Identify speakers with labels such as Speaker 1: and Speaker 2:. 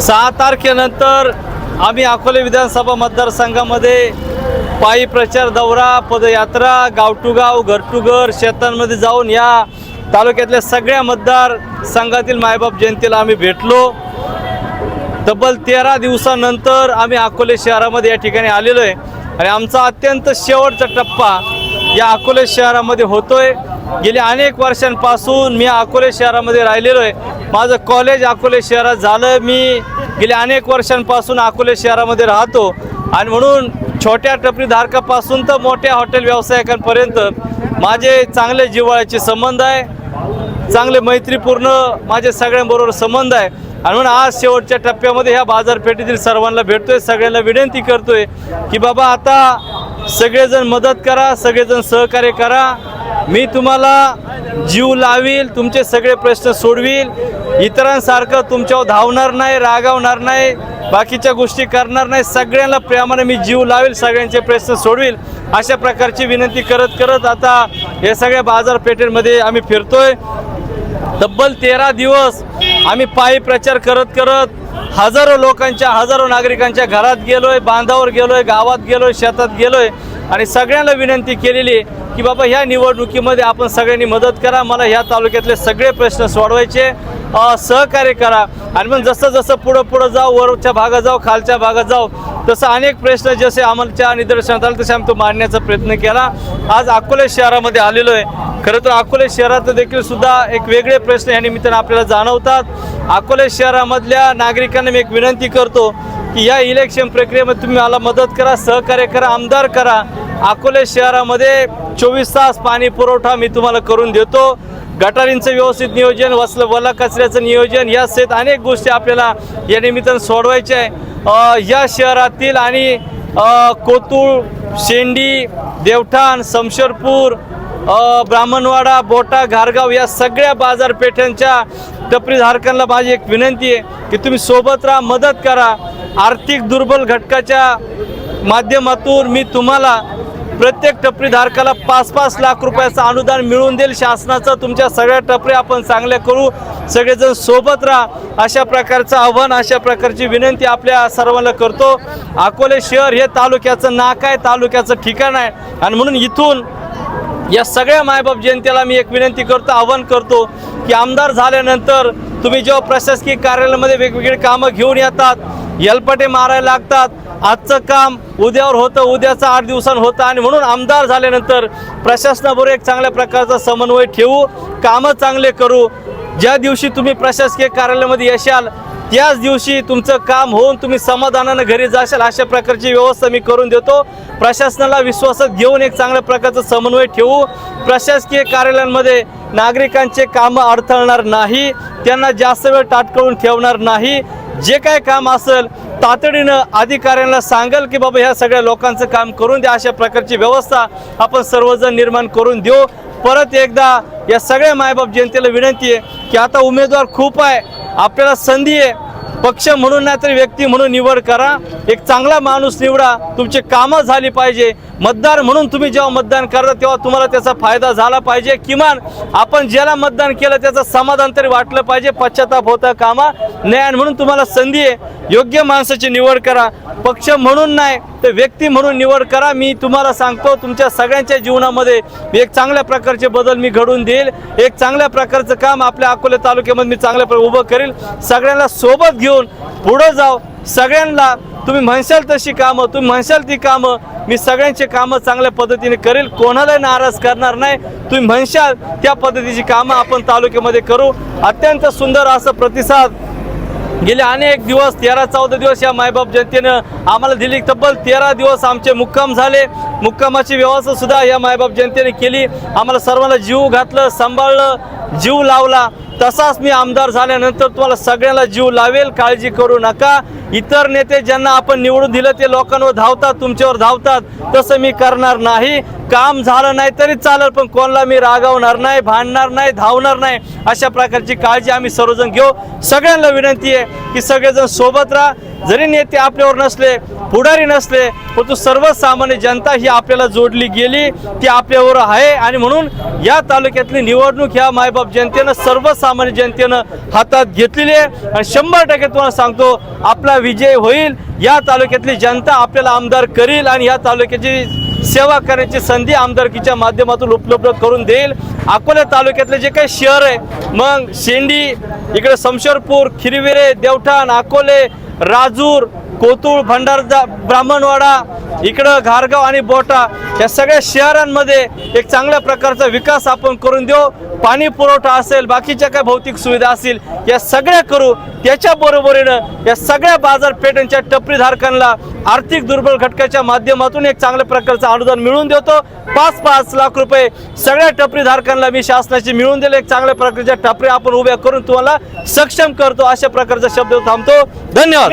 Speaker 1: सहा तारखेनंतर आम्ही अकोले विधानसभा मतदारसंघामध्ये पायी प्रचार दौरा पदयात्रा गाव टू गाव घर टू घर शेतांमध्ये जाऊन या तालुक्यातल्या सगळ्या मतदार संघातील मायबाप जयंतीला आम्ही भेटलो. तब्बल तेरा दिवसानंतर आम्ही अकोले शहरामध्ये या ठिकाणी आलेलो आहे. आणि आमचा अत्यंत शेवटचा टप्पा या अकोले शहरामध्ये होतोय. गेल्या अनेक वर्षांपासून मी अकोले शहरामध्ये राहिलेलो आहे. माझं कॉलेज अकोले शहरात झालं. मी गेल्या अनेक वर्षांपासून अकोले शहरामध्ये राहतो. आणि म्हणून छोट्या टपरीधारकापासून तर मोठ्या हॉटेल व्यावसायिकांपर्यंत माझे चांगले जिव्हाळ्याचे संबंध आहे. चांगले मैत्रीपूर्ण माझे सगळ्यांबरोबर संबंध आहे. आणि म्हणून आज शेवटच्या टप्प्यामध्ये ह्या बाजारपेठेतील सर्वांना भेटतोय. सगळ्यांना विनंती करतोय की बाबा आता सगळेजण मदत करा सगळेजण सहकार्य करा. मी तुम्हाला जीव लावील तुमचे सगळे प्रश्न सोडवील. इतरांसारखं तुमच्यावर धावणार नाही रागावणार नाही बाकीच्या गोष्टी करणार नाही. सगळ्यांना प्रेमाने मी जीव लावेल सगळ्यांचे प्रश्न सोडवील. अशा प्रकारची विनंती करत करत आता या सगळ्या बाजारपेठेमध्ये आम्ही फिरतोय. तब्बल तेरा दिवस आम्ही पायी प्रचार करत करत हजारो लोकांच्या हजारो नागरिकांच्या घरात गेलोय बांधावर गेलोय गावात गेलोय शेतात गेलोय. आणि सगळ्यांना विनंती केलेली आहे की बाबा ह्या निवडणुकीमध्ये आपण सगळ्यांनी मदत करा. मला ह्या तालुक्यातले सगळे प्रश्न सोडवायचे. सहकार्य करा. आणि मग जसं जसं पुढं पुढं जाऊ वरच्या भागात जाऊ खालच्या भागात जाऊ तसं अनेक प्रश्न जसे आम्हाला निदर्शनात आले तसे आम्ही तो मांडण्याचा प्रयत्न केला. आज अकोले शहरामध्ये आलेलो आहे. खरं तर अकोले शहरात देखील सुद्धा एक वेगळे प्रश्न या निमित्तानं आपल्याला जाणवतात. अकोले शहरामधल्या नागरिकांना मी एक विनंती करतो की या इलेक्शन प्रक्रियेमध्ये तुम्ही मला मदत करा सहकार्य करा आमदार करा. अकोले शहरामध्ये चोवीस तास पाणी पुरवठा मी तुम्हाला करून देतो. गटारींचं व्यवस्थित नियोजन वसलं वला कचऱ्याचं नियोजन या सहित अनेक गोष्टी आपल्याला या निमित्तानं सोडवायच्या आहे. या शहरातील आणि कोतुळ शेंडी देवठाण समशेरपूर ब्राह्मणवाडा बोटा घारगाव या सगळ्या बाजारपेठांच्या टपरीधारकांना माझी एक विनंती आहे की तुम्ही सोबत राहा मदत करा. आर्थिक दुर्बल घटकाच्या माध्यमातून मी तुम्हाला प्रत्येक टपरीधारकाला पाच पाच लाख रुपयाचं अनुदान मिळून देईल. शासनाचं तुमच्या सगळ्या टपरी आपण चांगल्या करू. सगळेजण सोबत राहा. अशा प्रकारचं आव्हान अशा प्रकारची विनंती आपल्या सर्वांना करतो. अकोले शहर हे तालुक्याचं नाक आहे तालुक्याचं ठिकाण आहे. आणि म्हणून इथून या सगळ्या मायबाप जनतेला मी एक विनंती करतो आवाहन करतो की आमदार झाल्यानंतर तुम्ही जेव्हा प्रशासकीय कार्यालयामध्ये वेगवेगळी कामं घेऊन येतात यलपटे मारायला लागतात आजचं काम उद्यावर होतं उद्याचं आठ दिवसांवर होतं आणि म्हणून आमदार झाल्यानंतर प्रशासनाबरोबर एक चांगल्या प्रकारचा समन्वय ठेवू कामं चांगले करू. ज्या दिवशी तुम्ही प्रशासकीय कार्यालयामध्ये यशाल त्याच दिवशी तुमचं काम होऊन तुम्ही समाधानानं घरी जाशाल अशा प्रकारची व्यवस्था मी करून देतो. प्रशासनाला विश्वासात घेऊन एक चांगल्या प्रकारचं समन्वय ठेवू. प्रशासकीय कार्यालयांमध्ये नागरिकांचे कामं अडथळणार नाही त्यांना जास्त वेळ ताटकळून ठेवणार नाही. जे काय काम असेल तातडीनं अधिकाऱ्यांना सांगाल की बाबा ह्या सगळ्या लोकांचं काम करून द्या अशा प्रकारची व्यवस्था आपण सर्वजण निर्माण करून देऊ. परत एकदा या सगळ्या मायबाप जनतेला विनंती आहे की आता उमेदवार खूप आहे आपल्याला संधी आहे. पक्ष म्हणून नाही तर व्यक्ती म्हणून निवड करा. एक चांगला माणूस निवडा. तुमची कामं झाली पाहिजे. मतदार म्हणून तुम्ही जेव्हा मतदान करता तेव्हा तुम्हाला त्याचा फायदा झाला पाहिजे. किमान आपण ज्याला मतदान केलं त्याचं समाधान तरी वाटलं पाहिजे. पश्चाताप होता कामा. नाही म्हणून तुम्हाला संधी आहे. योग्य माणसाची निवड करा. पक्ष म्हणून नाही तर व्यक्ती म्हणून निवड करा. मी तुम्हाला सांगतो तुमच्या सगळ्यांच्या जीवनामध्ये एक चांगल्या प्रकारचे बदल मी घडून देईल. एक चांगल्या प्रकारचं काम आपल्या अकोले तालुक्यामध्ये मी चांगल्या प्रकारे उभं करेल. सगळ्यांना सोबत घेऊन पुढं जाव. सगळ्यांना तुम्ही म्हणशाल तशी कामं तुम्ही म्हणशाल ती कामं. मी सगळ्यांचे कामं चांगल्या पद्धतीने करेल. कोणालाही नाराज करणार नाही. तुम्ही म्हणशाल त्या पद्धतीची कामं आपण तालुक्यामध्ये करू. अत्यंत सुंदर असं प्रतिसाद गेले अनेक दिवस तेरा चौदा दिवस या मायबाप जनतेनं आम्हाला दिली. तब्बल तेरा दिवस आमचे मुक्काम झाले. मुक्कामाची व्यवस्था सुद्धा या मायबाप जनतेने केली. आम्हाला सर्वांना जीव घातलं सांभाळलं. जीव लावला. तसाच मी आमदार झाल्यानंतर तुम्हाला सगळ्यांना जीव लावेल काळजी करू नका. इतर नेते ज्यांना आपण निवडून दिलं ते लोकांवर धावतात तुमच्यावर धावतात. तसं मी करणार नाही. काम झालं नाही तरी चालेल पण कोणाला मी रागावणार नाही भांडणार नाही धावणार नाही. अशा प्रकारची काळजी आम्ही सर्वजण घेऊ. सगळ्यांना विनंती आहे की सगळेजण सोबत राहा. जरी नेते आपल्यावर नसले पुढारी नसले परंतु सर्वसामान्य जनता ही आपल्याला जोडली गेली ती आपल्यावर आहे. आणि म्हणून या तालुक्यातली निवडणूक ह्या मायबाप जनतेनं सर्वसामान्य जनतेनं हातात घेतलेली आहे. आणि शंभर टक्के तुम्हाला सांगतो आपला विजय होईल. या तालुक्यातली जनता आपल्याला आमदार करील आणि या तालुक्याची सेवा करण्याची संधी आमदारकीच्या माध्यमातून उपलब्ध करून देईल. अकोला तालुक्यातले जे काही शहर आहे मग शेंडी इकडे समशेरपूर खिरविरे देवठाण अकोले राजूर कोतुळ भंडारदा ब्राह्मणवाडा इकडं घारगाव आणि बोटा या सगळ्या शहरांमध्ये एक चांगल्या प्रकारचा विकास आपण करून देऊ. पाणी पुरवठा असेल बाकीच्या काय भौतिक सुविधा असतील या सगळ्या करू. त्याच्या बरोबरीनं या सगळ्या बाजारपेठांच्या टपरीधारकांना आर्थिक दुर्बल घटकाच्या माध्यमातून एक चांगल्या प्रकारचं अनुदान मिळवून देतो. पाच पाच लाख रुपये सगळ्या टपरीधारकांना मी शासनाची मिळवून दिले. एक चांगल्या प्रकारच्या टपरी आपण उभ्या करून तुम्हाला सक्षम करतो. अशा प्रकारचा शब्द थांबतो. धन्यवाद.